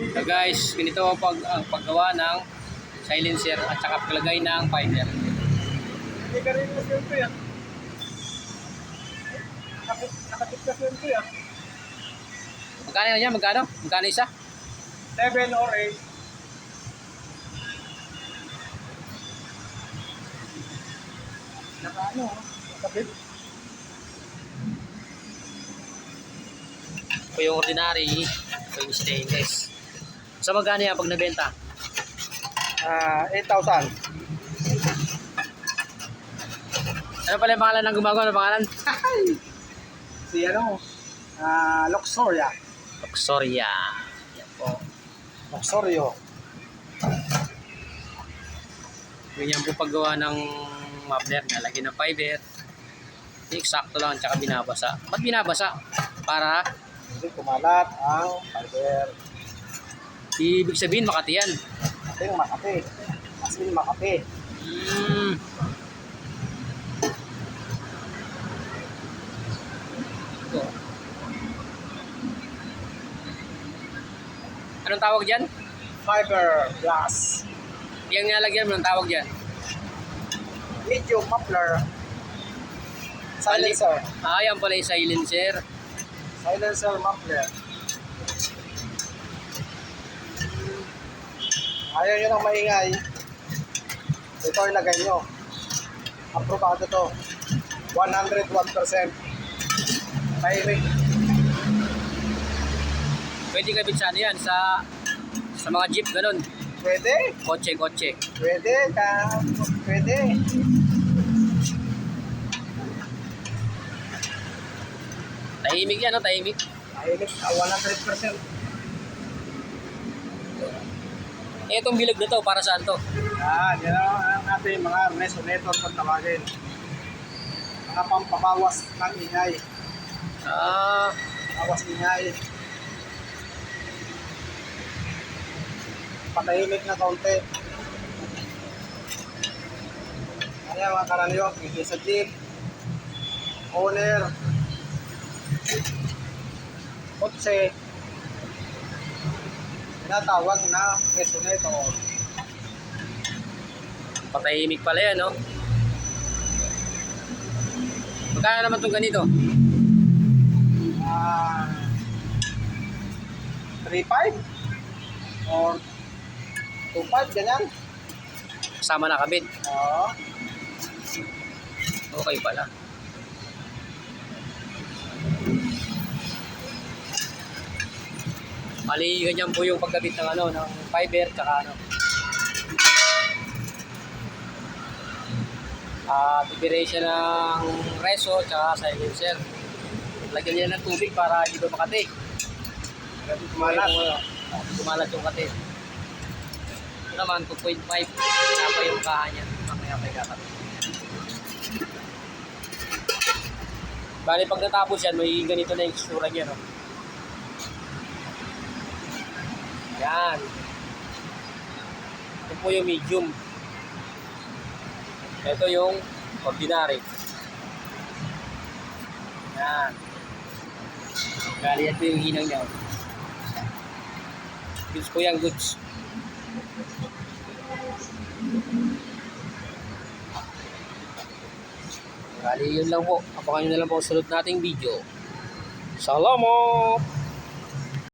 So guys, ganito ang pag, ang paggawa ng silencer at saka paglagay ng fiber. Hindi ka rin yun ko yan. Kasi yun ko yan. Magkano na yan? Magkano? Magkano isa? 7 or 8. Naka ano, nakapit. Ito yung ordinary, ito yung stainless. So magkano yan pag nabenta? Ah, 8,000. Ano pala yung pangalan ng gumagawa ng pangalan? Si ano, ah, Luxoria. Luxoria. Yan po. Luxorio. Ganyan po paggawa ng muffler. Nalagyan ng fiber. Eksakto lang, tsaka binabasa. Ba't binabasa? Para, Hindi kumalat ang fiber. Ibig sabihin, Makati yan. Ito yung Makati. As in Makati. Mm. Ito. Anong tawag dyan? Fiber glass. Yung nalagyan mo, anong tawag dyan? Medium muffler. Silencer. Ah, yan pala yung silencer. Silencer muffler. Ayaw nyo ng maingay. Ito ilagay nyo. Aprobado to. 101%. Tahimik. Pwede kabit sa ano yan, sa sa mga jeep, ganun. Pwede. Kotse, kotse. Pwede. Ka, pwede. Tahimik yan, no? Tahimik. Tahimik. ah, 100%. Eh, itong bilog na to, para saan to? Yan. Yan ang ating mga resonator kung tawagin. Mga pampabawas ng ingay. Ah, Bawas ingay. Patahimik na kaunti. Kaya mga karaniyo, hindi sa jeep, owner, kotse, tinatawag na resonator. patahimik pala yan, no? Magkano naman itong ganito? Ah, 3.5 or 2.5, ganyan. Kasama na kabit. Oo. Okay pala. Mali, ganyan po yung pagkabit ng ano, ng fiber, tsaka ano. Ah, uh, siya ng reso, tsaka silencer. Lagyan niya ng tubig para hindi ba makati. Kumalat. Ano, Kumalat yung kati. Ito naman, 2.5. Kaya pa yung kaha niya. Mamaya pa ikakati. Bali, pag natapos yan, may ganito na yung itsura niya, no? Yan. Ito po yung medium. Ito yung ordinary. Yan. Bali, ito yung hinang niya. Goods po yan, goods. Bali, yun lang po. Abangan nyo na lang po sa sunod nating video. Salamat!